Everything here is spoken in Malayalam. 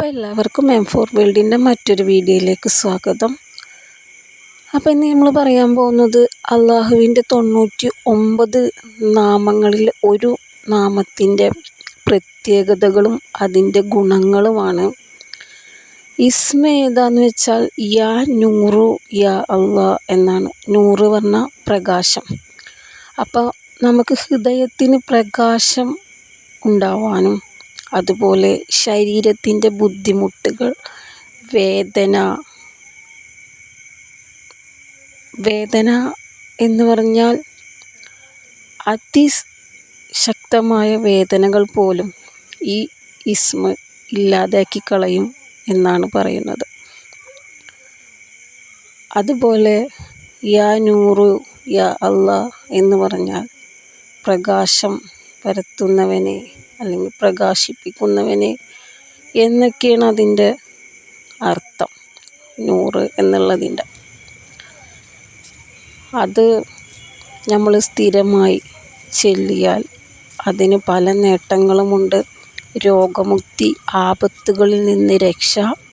അപ്പോൾ എല്ലാവർക്കും എം ഫോർ വേൾഡിന്റെ മറ്റൊരു വീഡിയോയിലേക്ക് സ്വാഗതം. അപ്പോൾ ഇന്ന് നമ്മൾ പറയാൻ പോകുന്നത് അള്ളാഹുവിന്റെ തൊണ്ണൂറ്റി ഒമ്പത് നാമങ്ങളിൽ ഒരു നാമത്തിന്റെ പ്രത്യേകതകളും അതിന്റെ ഗുണങ്ങളുമാണ്. ഇസ്മ ഏതാന്ന് വെച്ചാൽ യാ നൂറു യാ അള്ളാ എന്നാണ്. നൂറ് പറഞ്ഞ പ്രകാശം. അപ്പോൾ നമുക്ക് ഹൃദയത്തിന് പ്രകാശം ഉണ്ടാവാനും അതുപോലെ ശരീരത്തിന്റെ ബുദ്ധിമുട്ടുകൾ വേദന. വേദന എന്ന് പറഞ്ഞാൽ അതിശക്തമായ വേദനകൾ പോലും ഈ ഇസ്മ ഇല്ലാതാക്കി കളയും എന്നാണ് പറയുന്നത്. അതുപോലെ യാ നൂറു യാ അള്ളാ എന്ന് പറഞ്ഞാൽ പ്രകാശം പരത്തുന്നവനെ അല്ലെങ്കിൽ പ്രകാശിപ്പിക്കുന്നവനെ എന്നൊക്കെയാണ് അതിന്റെ അർത്ഥം. നൂറ് എന്നുള്ളതിന്റെ. അത് നമ്മൾ സ്ഥിരമായി ചെല്ലിയാൽ അതിന് പല നേട്ടങ്ങളുമുണ്ട്. രോഗമുക്തി ആപത്തുകളിൽ നിന്ന് രക്ഷ